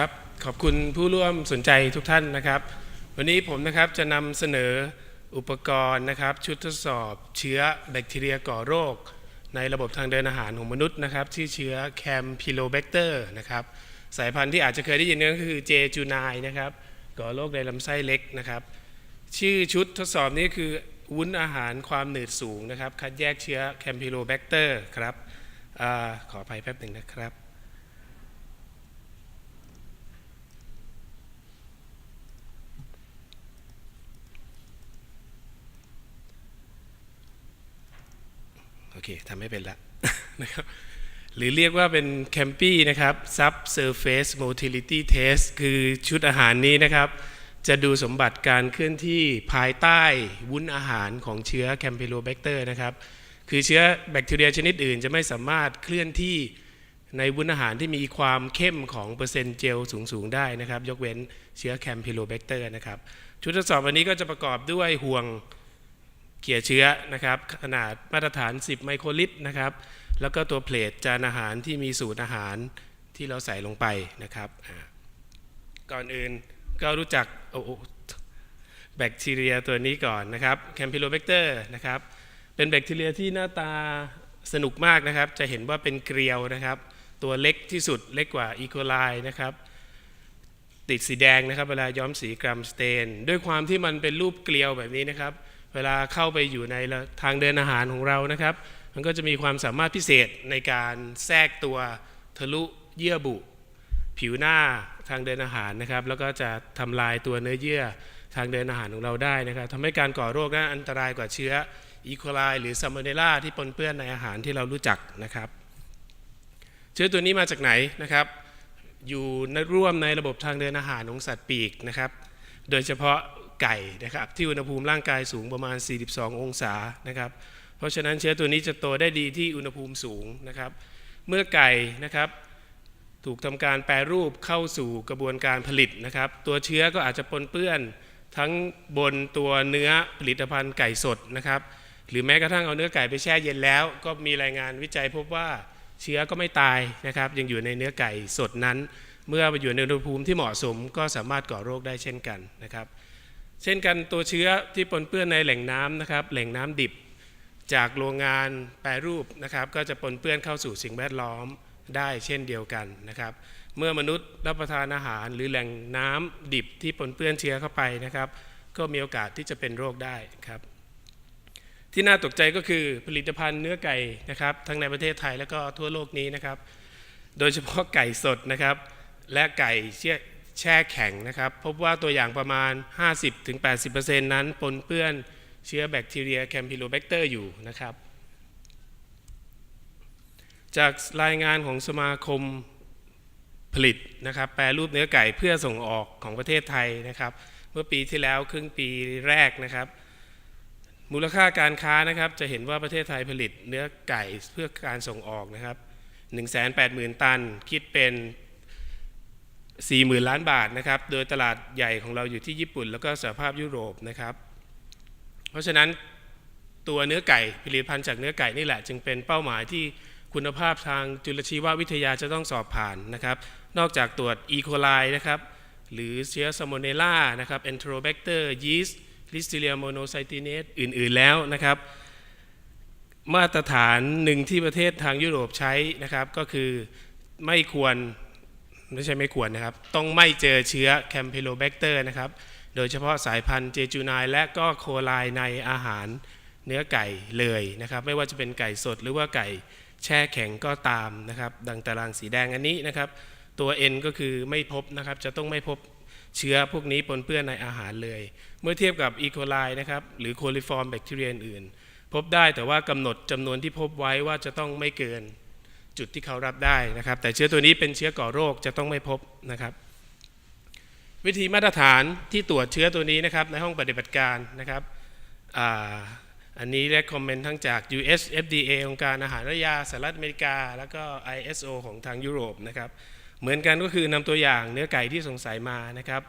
ครับ ขอบคุณผู้ร่วมสนใจทุกท่านนะครับ วันนี้ผมนะครับจะนำเสนออุปกรณ์นะครับ ชุดทดสอบเชื้อแบคทีเรียก่อโรค ในระบบทางเดินอาหารของมนุษย์นะครับชื่อเชื้อแคมพิโลแบคเตอร์นะครับสายพันธุ์ที่อาจจะเคยได้ยินก็คือเจจูนายนะครับก่อโรคในลำไส้เล็กนะครับ ชื่อชุดทดสอบนี้คือวุ้นอาหารความหนืดสูงนะครับ คัดแยกเชื้อแคมพิโลแบคเตอร์ครับอขออภัยแป๊บหนึ่งนะครับ เคทำไม่เป็นละนะครับหรือเรียกว่าเป็นแคมปี้นะครับ Subsurface Motility Test คือชุดอาหารนี้นะครับ จะดูสมบัติการเคลื่อนที่ภายใต้วุ้นอาหารของเชื้อแคม p ิโลแบคเตอร์นะครับ คือเชื้อแบคทีเรียชนิดอื่น จะไม่สามารถเคลื่อนที่ในวุ้นอาหารที่มีความเข้มของเปอร์เซ็นต์เจลสูง ๆ ได้นะครับ ยกเว้นเชื้อแคม p ิโลแบคเตอร์นะครับ ชุดทดสอบวันนี้ก็จะประกอบด้วยห่วง เกี่ยเชื้อนะครับ ขนาดมาตรฐาน 10 ไมโครลิตรนะครับ แล้วก็ตัวเพลทจานอาหารที่มีสูตรอาหารที่เราใส่ลงไปนะครับ ก่อนอื่นก็รู้จักแบคทีเรียตัวนี้ก่อนนะครับแคมพิโลแบคเตอร์นะครับ เป็นแบคทีเรียที่หน้าตาสนุกมากนะครับ จะเห็นว่าเป็นเกลียวนะครับ ตัวเล็กที่สุดเล็กกว่าอีโคไลนะครับ ติดสีแดงนะครับ เวลาย้อมสีกรัมสเตน ด้วยความที่มันเป็นรูปเกลียวแบบนี้นะครับ เวลาเข้าไปอยู่ในทางเดินอาหารของเรานะครับ มันก็จะมีความสามารถพิเศษในการแทรกตัวทะลุเยื่อบุ ผิวหน้าทางเดินอาหารนะครับ แล้วก็จะทำลายตัวเนื้อเยื่อทางเดินอาหารของเราได้นะครับทำให้การก่อโรคนั้นอันตรายกว่าเชื้ออีโคไลหรือซัมโมเนล่าที่ปนเปื้อนในอาหารที่เรารู้จักนะครับ เชื้อตัวนี้มาจากไหนนะครับ อยู่ร่วมในระบบทางเดินอาหารของสัตว์ปีกนะครับ โดยเฉพาะ ไก่นะครับ ที่อุณหภูมิร่างกายสูงประมาณ 42 องศานะครับ เพราะฉะนั้นเชื้อตัวนี้จะโตได้ดีที่อุณหภูมิสูงนะครับ เมื่อไก่นะครับ ถูกทำการแปรรูปเข้าสู่กระบวนการผลิตนะครับ ตัวเชื้อก็อาจจะปนเปื้อนทั้งบนตัวเนื้อผลิตภัณฑ์ไก่สดนะครับ หรือแม้กระทั่งเอาเนื้อไก่ไปแช่เย็นแล้ว ก็มีรายงานวิจัยพบว่าเชื้อก็ไม่ตายนะครับ ยังอยู่ในเนื้อไก่สดนั้น เมื่อไปอยู่ในอุณหภูมิที่เหมาะสม ก็สามารถก่อโรคได้เช่นกันนะครับ เช่นกันตัวเชื้อที่ปนเปื้อนในแหล่งน้ำนะครับ แหล่งน้ำดิบ จากโรงงานแปรรูปนะครับ ก็จะปนเปื้อนเข้าสู่สิ่งแวดล้อมได้เช่นเดียวกันนะครับ เมื่อมนุษย์รับประทานอาหารหรือแหล่งน้ำดิบที่ปนเปื้อนเชื้อเข้าไปนะครับ ก็มีโอกาสที่จะเป็นโรคได้ครับ ที่น่าตกใจก็คือผลิตภัณฑ์เนื้อไก่นะครับ ทั้งในประเทศไทยและก็ทั่วโลกนี้นะครับ โดยเฉพาะไก่สดนะครับ และไก่เชี่ย แช่แข็งนะครับ พบว่าตัวอย่างประมาณ 50-80%นั้นปนเปื้อนเชื้อแบคทีเรียแคมพิโลแบคเตอร์อยู่นะครับ จากรายงานของสมาคมผลิตนะครับ แปรรูปเนื้อไก่เพื่อส่งออกของประเทศไทยนะครับ เมื่อปีที่แล้วครึ่งปีแรกนะครับ มูลค่าการค้านะครับ จะเห็นว่าประเทศไทยผลิตเนื้อไก่เพื่อการส่งออกนะครับ 180,000 ตัน คิดเป็น 40,000 ล้านบาทนะครับ โดยตลาดใหญ่ของเราอยู่ที่ญี่ปุ่น แล้วก็สหภาพยุโรปนะครับ เพราะฉะนั้นตัวเนื้อไก่ผลิตภัณฑ์จากเนื้อไก่นี่แหละ จึงเป็นเป้าหมายที่คุณภาพทางจุลชีววิทยาจะต้องสอบผ่านนะครับ นอกจากตรวจอีโคไลนะครับ หรือเชื้อซามโมเนล่านะครับเอนโทรแบคเตอร์ยีสต์ลิสติเลียโมโนไซติเนสอื่น ๆ แล้วนะครับ มาตรฐานหนึ่งที่ประเทศทางยุโรปใช้นะครับก็คือไม่ควร ไม่ใช่ไม่ควรนะครับ ต้องไม่เจอเชื้อแคม p ิโลแบคเตอร์นะครับ โดยเฉพาะสายพันธุ์เจจูไนและก็โคไลในอาหารเนื้อไก่เลยนะครับ ไม่ว่าจะเป็นไก่สดหรือว่าไก่แช่แข็งก็ตามนะครับ ดังตารางสีแดงอันนี้นะครับ ตัว N ก็คือไม่พบนะครับ จะต้องไม่พบเชื้อพวกนี้ปนเปื้อนในอาหารเลย เมื่อเทียบกับอีโคไลนะครับหรือโคลิฟอร์มแบคทีเรียอื่น พบได้แต่ว่ากำหนดจำนวนที่พบไว้ว่าจะต้องไม่เกิน จุดที่เขารับได้นะครับ แต่เชื้อตัวนี้เป็นเชื้อก่อโรคจะต้องไม่พบนะครับ วิธีมาตรฐานที่ตรวจเชื้อตัวนี้นะครับในห้องปฏิบัติการนะครับอาอันนี้และคอมเมนต์ทั้งจาก US FDA องค์การอาหารและยาสหรัฐอเมริกา แล้วก็ ISO ของทางยุโรปนะครับ เหมือนกันก็คือนำตัวอย่างเนื้อไก่ที่สงสัยมานะครับ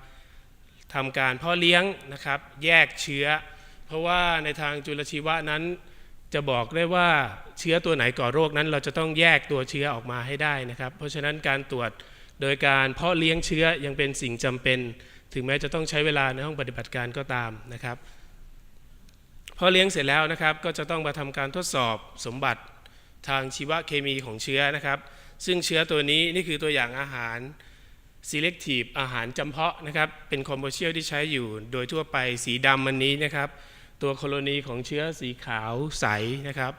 ทำการเพาะเลี้ยงนะครับ แยกเชื้อ เพราะว่าในทางจุลชีวะนั้น จะบอกได้ว่าเชื้อตัวไหนก่อโรคนั้น เราจะต้องแยกตัวเชื้อออกมาให้ได้นะครับ เพราะฉะนั้นการตรวจโดยการเพาะเลี้ยงเชื้อยังเป็นสิ่งจำเป็น ถึงแม้จะต้องใช้เวลาในห้องปฏิบัติการก็ตามนะครับพอเลี้ยงเสร็จแล้วนะครับก็จะต้องมาทำการทดสอบสมบัติทางชีวเคมีของเชื้อนะครับ ซึ่งเชื้อตัวนี้นี่คือตัวอย่างอาหาร selective อาหารจำเพาะนะครับเป็นคอมเมอร์เชียลที่ใช้อยู่โดยทั่วไปสีดำมันนี้นะครับ ตัวโคโลนีของเชื้อสีขาวใสนะครับ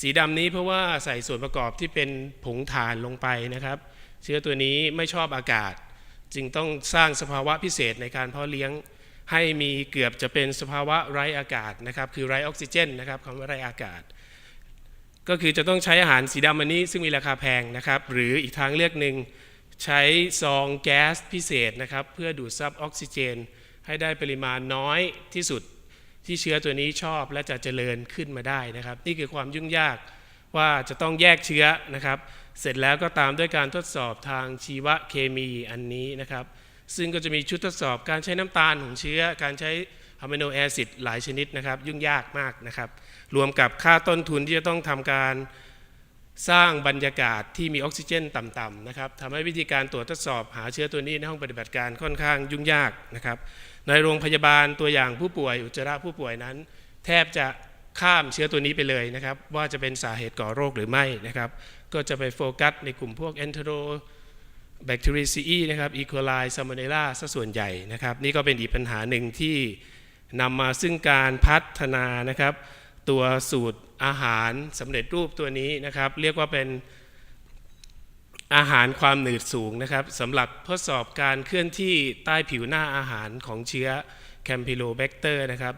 สีดำนี้เพราะว่าใส่ส่วนประกอบที่เป็นผงถ่านลงไปนะครับ เชื้อตัวนี้ไม่ชอบอากาศ จึงต้องสร้างสภาวะพิเศษในการเพาะเลี้ยง ให้มีเกือบจะเป็นสภาวะไร้อากาศนะครับคือไร้ออกซิเจนนะครับคำว่าไร้อากาศ ก็คือจะต้องใช้อาหารสีดำอันนี้ซึ่งมีราคาแพงนะครับ หรืออีกทางเลือกหนึ่งใช้ซองแก๊สพิเศษนะครับ เพื่อดูดซับออกซิเจน ให้ได้ปริมาณน้อยที่สุด ที่เชื้อตัวนี้ชอบและจะเจริญขึ้นมาได้นะครับ นี่คือความยุ่งยากว่าจะต้องแยกเชื้อนะครับ เสร็จแล้วก็ตามด้วยการทดสอบทางชีวเคมีอันนี้นะครับ ซึ่งก็จะมีชุดทดสอบการใช้น้ำตาลของเชื้อ การใช้อะมิโนแอซิดหลายชนิดนะครับ ยุ่งยากมากนะครับ รวมกับค่าต้นทุนที่จะต้องทำการ สร้างบรรยากาศที่มีออกซิเจนต่ำๆนะครับทำให้วิธีการตรวจทดสอบหาเชื้อตัวนี้ในห้องปฏิบัติการค่อนข้างยุ่งยากนะครับ ในโรงพยาบาลตัวอย่างผู้ป่วย อุจจาระผู้ป่วยนั้น แทบจะข้ามเชื้อตัวนี้ไปเลยนะครับ ว่าจะเป็นสาเหตุก่อโรคหรือไม่นะครับ ก็จะไปโฟกัสในกลุ่มพวก entero แบคทีรีซีนะครับอีโคไลซาโมเนล่าซะส่วนใหญ่นะครับ นี่ก็เป็นอีกปัญหาหนึ่งที่นำมาซึ่งการพัฒนานะครับ ตัวสูตรอาหารสำเร็จรูปตัวนี้นะครับ เรียกว่าเป็นอาหารความหนืดสูงนะครับสำหรับทดสอบการเคลื่อนที่ใต้ผิวหน้าอาหารของเชื้อแคมพิโลแบคเตอร์นะครับ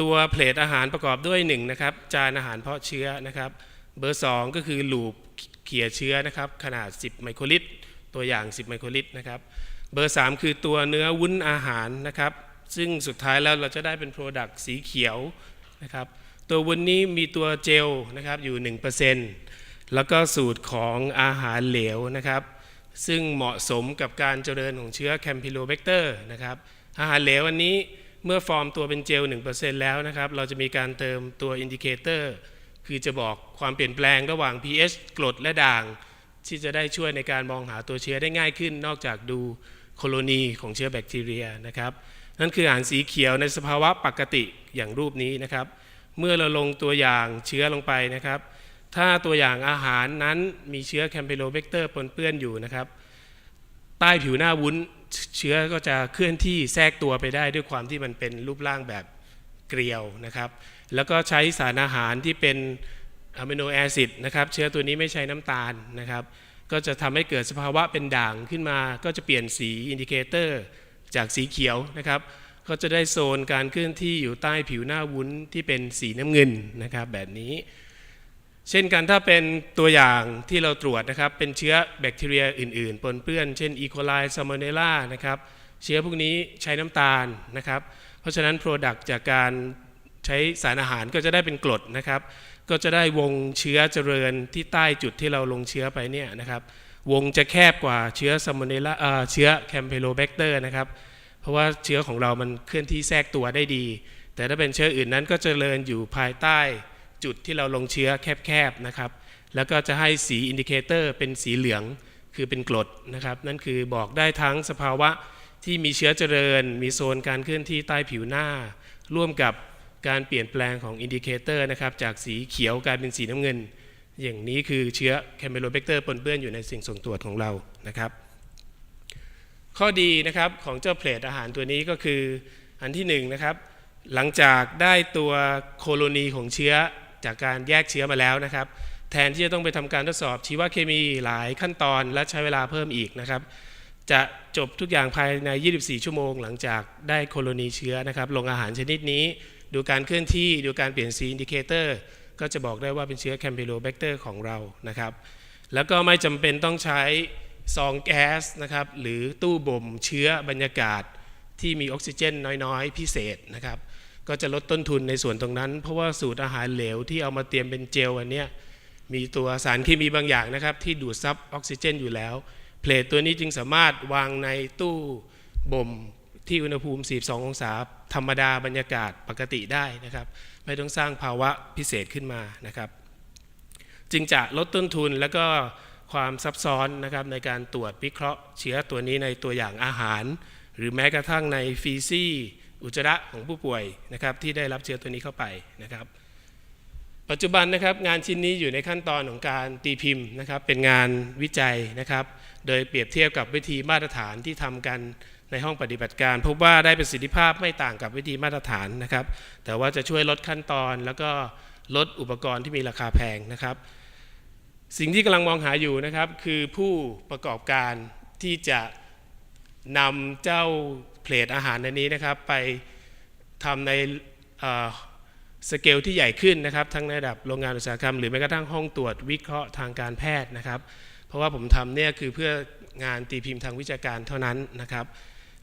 ตัวเพลทอาหารประกอบด้วย1นะครับจานอาหารเพาะเชื้อนะครับ เบอร์ 2 ก็คือลูปเขี่ยเชื้อนะครับ ขนาด 10 ไมโครลิตร ตัวอย่าง 10 ไมโครลิตรนะครับ เบอร์ 3 คือตัวเนื้อวุ้นอาหารนะครับ ซึ่งสุดท้ายแล้วเราจะได้เป็นโปรดักต์สีเขียวนะครับ ตัววุ้นนี้มีตัวเจลนะครับอยู่ 1%แล้วก็สูตรของอาหารเหลวนะครับ ซึ่งเหมาะสมกับการเจริญของเชื้อแคมพิโลแบคเตอร์นะครับอาหารเหลวอันนี้เมื่อฟอร์มตัวเป็นเจล 1%แล้วนะครับ เราจะมีการเติมตัวอินดิเคเตอร์คือจะบอกความเปลี่ยนแปลงระหว่าง pH กรดและด่าง ที่จะได้ช่วยในการมองหาตัวเชื้อได้ง่ายขึ้น นอกจากดูโคโลนีของเชื้อแบคทีเรียนะครับ นั่นคืออาหารสีเขียวในสภาวะปกติอย่างรูปนี้นะครับ เมื่อเราลงตัวอย่างเชื้อลงไปนะครับ ถ้าตัวอย่างอาหารนั้นมีเชื้อแคมเปโลเบกเตอร์ปนเปื้อนอยู่นะครับ ใต้ผิวหน้าวุ้นเชื้อก็จะเคลื่อนที่แทรกตัวไปได้ด้วยความที่มันเป็นรูปร่างแบบเกลียวนะครับ แล้วก็ใช้สารอาหารที่เป็นอะมิโนแอซิดนะครับเชื้อตัวนี้ไม่ใช้น้ำตาลนะครับ ก็จะทำให้เกิดสภาวะเป็นด่างขึ้นมา ก็จะเปลี่ยนสีอินดิเคเตอร์จากสีเขียวนะครับ ก็จะได้โซนการเคลื่อนที่อยู่ใต้ผิวหน้าวุ้นที่เป็นสีน้ำเงินนะครับแบบนี้ เช่นกันถ้าเป็นตัวอย่างที่เราตรวจนะครับ เป็นเชื้อแบคทีเรียอื่น ๆ ปนเปื้อน เช่นอีโคไลซาโมเนล่านะครับเชื้อพวกนี้ใช้น้ำตาลนะครับ เพราะฉะนั้น Product จากการใช้สารอาหารก็จะได้เป็นกรดนะครับ ก็จะได้วงเชื้อเจริญที่ใต้จุดที่เราลงเชื้อไปเนี่ยนะครับ วงจะแคบกว่าเชื้อซาโมเนล่าเชื้อแคมเปโลแบคเตอร์นะครับ ราะว่าเชื้อของเรามันเคลื่อนที่แทรกตัวได้ดี แต่ถ้าเป็นเชื้ออื่นนั้นก็จเจริญอยู่ภายใต้จุดที่เราลงเชื้อแคบๆนะครับ แล้วก็จะให้สีอินดิเคเตอร์เป็นสีเหลืองคือเป็นกรดนะครับ นั่นคือบอกได้ทั้งสภาวะที่มีเชื้อเจริญ มีโซนการเคลื่อนที่ใต้ผิวหน้า ร่วมกับการเปลี่ยนแปลงของอินดิเคเตอร์นะครับจากสีเขียวกลายเป็นสีน้ำเงิน อย่างนี้คือเชื้อแคมเบโลเบกเตอร์ปนเปื้อนอยู่ในสิ่งส่งตรวจของเรานะครับ ข้อดีนะครับของเจ้าเพลทอาหารตัวนี้ก็คืออันที่หนึ่งนะครับ หลังจากได้ตัวโคโลนีของเชื้อจากการแยกเชื้อมาแล้วนะครับ แทนที่จะต้องไปทำการทดสอบชีวเคมีหลายขั้นตอนและใช้เวลาเพิ่มอีกนะครับ จะจบทุกอย่างภายใน 24 ชั่วโมง หลังจากได้โคโลนีเชื้อนะครับ ลงอาหารชนิดนี้ ดูการเคลื่อนที่ดูการเปลี่ยนสีอินดิเคเตอร์ก็จะบอกได้ว่าเป็นเชื้อแคมเปโลแบคเตอร์ของเรานะครับ แล้วก็ไม่จำเป็นต้องใช้ ซองแก๊สนะครับหรือตู้บ่มเชื้อบรรยากาศที่มีออกซิเจนน้อยๆ พิเศษนะครับก็จะลดต้นทุนในส่วนตรงนั้น เพราะว่าสูตรอาหารเหลวที่เอามาเตรียมเป็นเจลอันเนี้ยมีตัวสารเคมีบางอย่างนะครับ ที่ดูดซับออกซิเจนอยู่แล้ว เพลทตัวนี้จึงสามารถวางในตู้บ่มที่อุณหภูมิ 42 องศา ธรรมดาบรรยากาศปกติได้นะครับ ไม่ต้องสร้างภาวะพิเศษขึ้นมานะครับ จึงจะลดต้นทุนแล้วก็ ความซับซ้อนนะครับในการตรวจวิเคราะห์เชื้อตัวนี้ในตัวอย่างอาหาร หรือแม้กระทั่งในฟีซี่อุจจาระของผู้ป่วยนะครับที่ได้รับเชื้อตัวนี้เข้าไปนะครับ ปัจจุบันนะครับงานชิ้นนี้อยู่ในขั้นตอนของการตีพิมพ์นะครับ เป็นงานวิจัยนะครับ โดยเปรียบเทียบกับวิธีมาตรฐานที่ทำกันในห้องปฏิบัติการ พบว่าได้ประสิทธิภาพไม่ต่างกับวิธีมาตรฐานนะครับ แต่ว่าจะช่วยลดขั้นตอนแล้วก็ลดอุปกรณ์ที่มีราคาแพงนะครับ สิ่งที่กำลังมองหาอยู่นะครับคือผู้ประกอบการที่จะนำเจ้าเพลทอาหารในนี้นะครับไปทำในสเกลที่ใหญ่ขึ้นนะครับ ทั้งในระดับโรงงานอุตสาหกรรมหรือแม้กระทั่งห้องตรวจวิเคราะห์ทางการแพทย์นะครับ เพราะว่าผมทำเนี่ยคือเพื่องานตีพิมพ์ทางวิชาการเท่านั้นนะครับ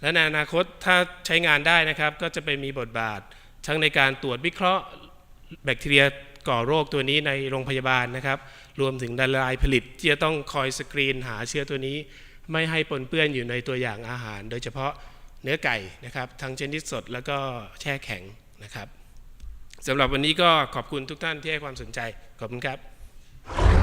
และในอนาคตถ้าใช้งานได้นะครับ ก็จะไปมีบทบาท ทั้งในการตรวจวิเคราะห์แบคทีเรียก่อโรคตัวนี้ในโรงพยาบาลนะครับ รวมถึงดลายผลิตที่จะต้องคอยสกรีนหาเชื้อตัวนี้ ไม่ให้ปนเปื้อนอยู่ในตัวอย่างอาหาร โดยเฉพาะเนื้อไก่นะครับ ทั้งชนิดสดแล้วก็แช่แข็งนะครับสำหรับวันนี้ก็ขอบคุณทุกท่านที่ให้ความสนใจ ขอบคุณครับ